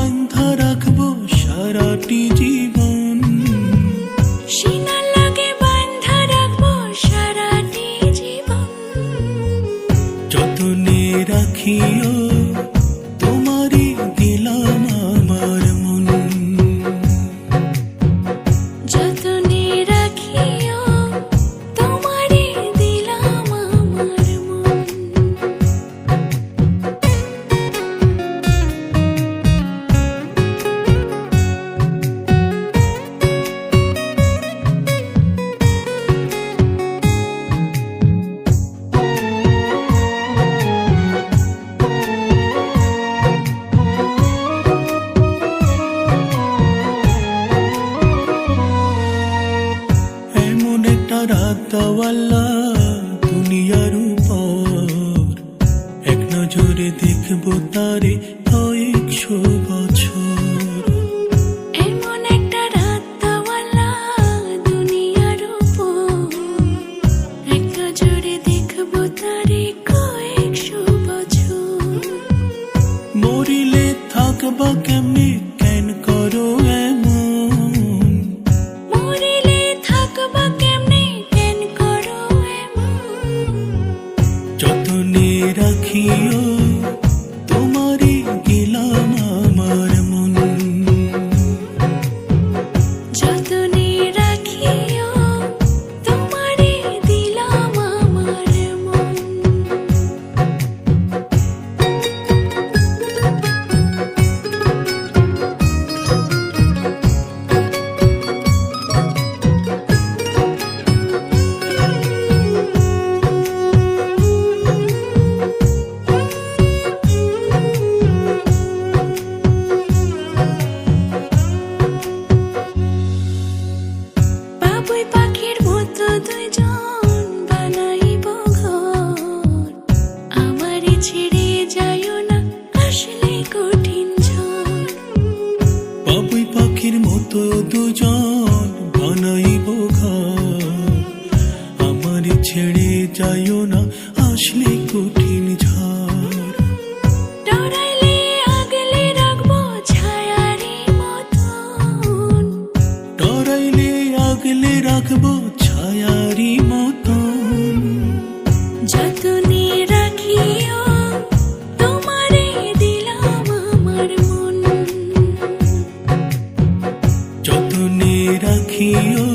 বান্ধা রাখব সারাটি জীবন। সীমা লাগে বান্ধা রাখব সারাটি জীবন। যতনে রাখিও রাতাওয়াল্লা দুনিয়ার এক নজরে দেখব তারে কয়েকশো বছর। পাখির মতো দুজন বানাইব আমার ছেড়ে যাইও না আসলে কঠিন ঝড়। ডরাইলে আগলে রাখব ছায়ারি মতন। রাখিও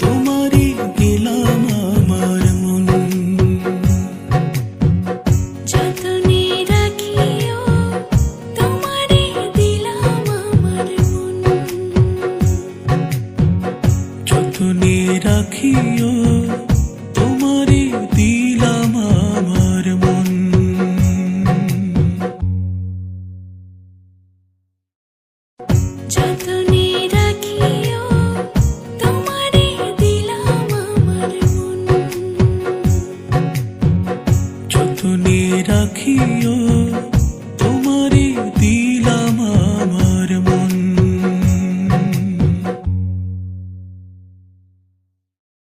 তোমারই দিলাম আমার মন। যতনে রাখিও তোমারে দিলাম আমার মন। যতনে রাখিও